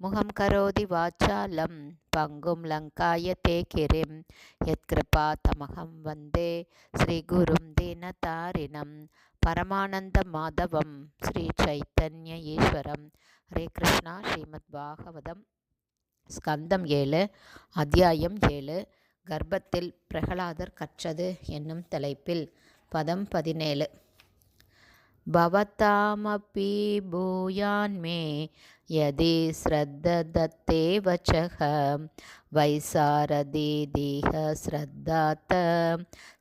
முகம் கரோதி வாச்சாலம் பங்கும் லங்காய தே கிரிம் யத்கிருபா தமகம் வந்தே ஸ்ரீகுரும் தீனதாரிணம் பரமானந்த மாதவம் ஸ்ரீ சைத்தன்ய ஈஸ்வரம். ஹரே கிருஷ்ணா ஸ்ரீமத் பாகவதம். ஸ்கந்தம் ஏழு அத்தியாயம் ஏழு. கர்ப்பத்தில் பிரகலாதர் கற்றது என்னும் தலைப்பில் பதம் பதினேழு. भवतामपि भूयान्मे यदि श्रद्धदत्ते वचः वैसारदीदिह श्रद्धात्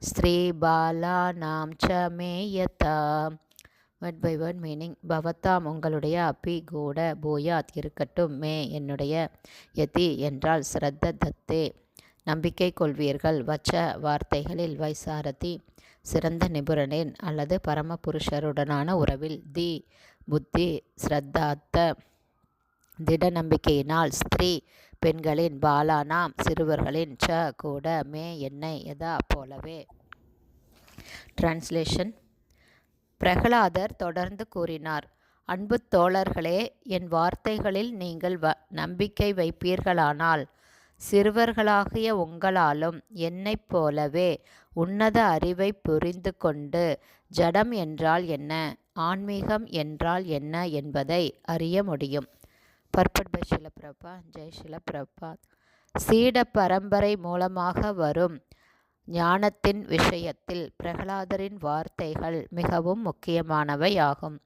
ஸ்திரீபாலானாம் ச மேயதா வேர்ட் பை வேர்ட் மீனிங் பவத்தாம் உங்களுடைய அப்பி கூட பூயாத் இருக்கட்டும் மே என்னுடைய யதி என்றால் ஸ்ரத்த தத்தே நம்பிக்கை கொள்வீர்கள் வச்ச வார்த்தைகளில் வைசாரதி சிறந்த நிபுணனின் அல்லது பரமபுருஷருடனான உறவில் தி புத்தி ஸ்ரத்தாத்த திட நம்பிக்கையினால் ஸ்திரீ பெண்களின் பாலானாம் சிறுவர்களின் ச கூட மே என்னை எதா போலவே. டிரான்ஸ்லேஷன் பிரகலாதர் தொடர்ந்து கூறினார் அன்பு தோழர்களே என் வார்த்தைகளில் நீங்கள் வ நம்பிக்கை வைப்பீர்களானால் சிறுவர்களாகிய உங்களாலும் என்னைப் போலவே உன்னத அறிவை புரிந்து கொண்டு ஜடம் என்றால் என்ன ஆன்மீகம் என்றால் என்ன என்பதை அறிய முடியும். பர்பட் பை சிலப்பிரபா ஜெய் ஷிலப்பிரபாத் சீட பரம்பரை மூலமாக வரும் ஞானத்தின் விஷயத்தில் பிரகலாதரின் வார்த்தைகள் மிகவும் முக்கியமானவை ஆகும்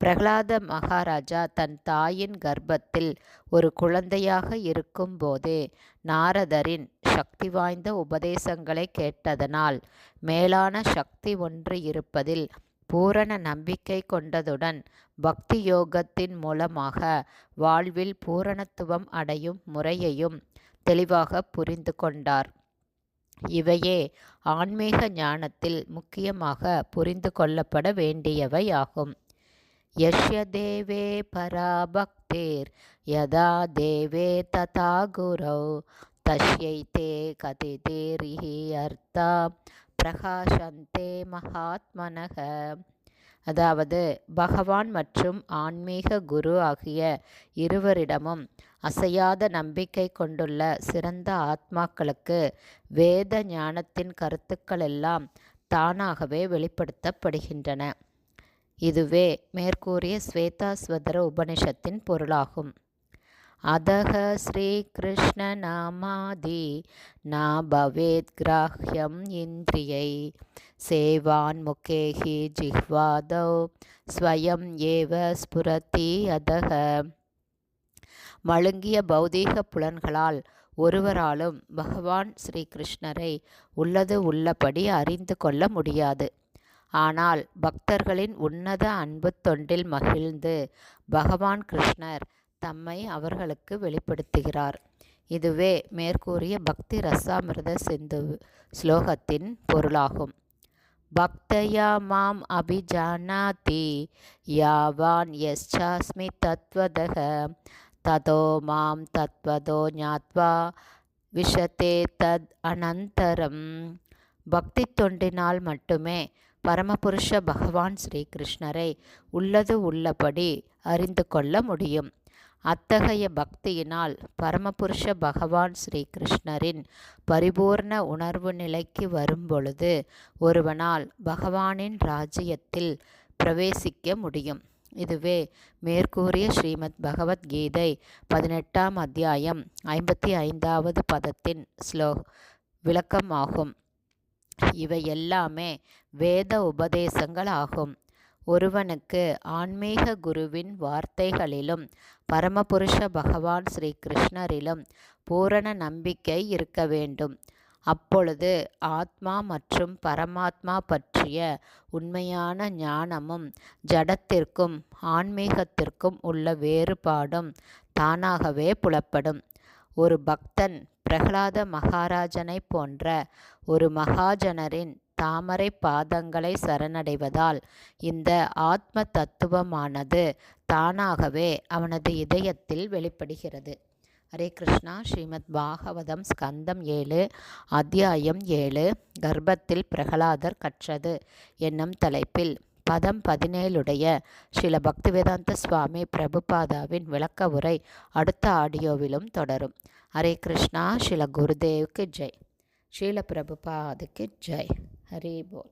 பிரகலாத மகாராஜா தன் தாயின் கர்ப்பத்தில் ஒரு குழந்தையாக இருக்கும்போதே நாரதரின் சக்தி வாய்ந்த உபதேசங்களை கேட்டதனால் மேலான சக்தி ஒன்று இருப்பதில் பூரண நம்பிக்கை கொண்டதுடன் பக்தி யோகத்தின் மூலமாக வாழ்வில் பூரணத்துவம் அடையும் முறையையும் தெளிவாக புரிந்து கொண்டார். இவையே ஆன்மீக ஞானத்தில் முக்கியமாக புரிந்து கொள்ளப்பட வேண்டியவை ஆகும் यस्य देवे परा भक्तिर् यदा देवे तथा गुरौ तस्यैते कथितिरिः அர்த்தா பிரகாசந்தே மகாத்மனக அதாவது பகவான் மற்றும் ஆன்மீக குரு ஆகிய இருவரிடமும் அசையாத நம்பிக்கை கொண்டுள்ள சிறந்த ஆத்மாக்களுக்கு வேத ஞானத்தின் கருத்துக்கள் எல்லாம் தானாகவே வெளிப்படுத்தப்படுகின்றன இதுவே மேற்கூறிய ஸ்வேதாஸ்வதர உபனிஷத்தின் பொருளாகும். அதக ஸ்ரீகிருஷ்ணநாமாதி நா பவேத் கிராஹ்யம் இந்திரியை சேவான் முகேஹி ஜிஹ்வாதோ ஸ்வயம் ஏவ ஸ்புரதி அதக. மழுங்கிய பௌதீக புலன்களால் ஒருவராலும் பகவான் ஸ்ரீகிருஷ்ணரை உள்ளது உள்ளபடி அறிந்து கொள்ள முடியாது. ஆனால் பக்தர்களின் உன்னத அன்பு தொண்டில் மகிழ்ந்து பகவான் கிருஷ்ணர் தம்மை அவர்களுக்கு வெளிப்படுத்துகிறார். இதுவே மேற்கூறிய பக்தி ரசாமிரத சிந்து ஸ்லோகத்தின் பொருளாகும். பக்தயா மாம் அபிஜானாதி யாவான் யஸ்சாஸ்மி தத்வதக ததோ மாம் தத்வதோ ஞாத்வா விஷத்தே தத் அனந்தரம். பக்தி தொண்டினால் மட்டுமே பரமபுருஷ பகவான் ஸ்ரீகிருஷ்ணரை உள்ளது உள்ளபடி அறிந்து கொள்ள முடியும். அத்தகைய பக்தியினால் பரமபுருஷ பகவான் ஸ்ரீகிருஷ்ணரின் பரிபூர்ண உணர்வு நிலைக்கு வரும்பொழுது ஒருவனால் பகவானின் ராஜ்யத்தில் பிரவேசிக்க முடியும். இதுவே மேற்கூறிய ஸ்ரீமத் பகவத்கீதை பதினெட்டாம் அத்தியாயம் ஐம்பத்தி ஐந்தாவது பதத்தின் ஸ்லோ விளக்கமாகும். இவை எல்லாமே வேத உபதேசங்கள் ஆகும் ஒருவனுக்கு ஆன்மீக குருவின் வார்த்தைகளிலும் பரமபுருஷ பகவான் ஸ்ரீ கிருஷ்ணரிலும் பூரண நம்பிக்கை இருக்க வேண்டும். அப்பொழுது ஆத்மா மற்றும் பரமாத்மா பற்றிய உண்மையான ஞானமும் ஜடத்திற்கும் ஆன்மீகத்திற்கும் உள்ள வேறுபாடும் தானாகவே புலப்படும். ஒரு பக்தன் பிரகலாத மகாராஜனை போன்ற ஒரு மகாஜனரின் தாமரை பாதங்களை சரணடைவதால் இந்த ஆத்ம தத்துவமானது தானாகவே அவனது இதயத்தில் வெளிப்படுகிறது. ஹரே கிருஷ்ணா. ஸ்ரீமத் பாகவதம் ஸ்கந்தம் ஏழு அத்தியாயம் ஏழு கர்ப்பத்தில் பிரகலாதர் கற்றது என்னும் தலைப்பில் பதம் பதினேழுடைய ஸ்ரீல பக்திவேதாந்த சுவாமி பிரபுபாதாவின் விளக்க உரை அடுத்த ஆடியோவிலும் தொடரும். ஹரே கிருஷ்ணா ஸ்ரீல குருதேவுக்கு ஜெய். ஸ்ரீல பிரபுபாதுக்கு ஜெய். ஹரி போல்.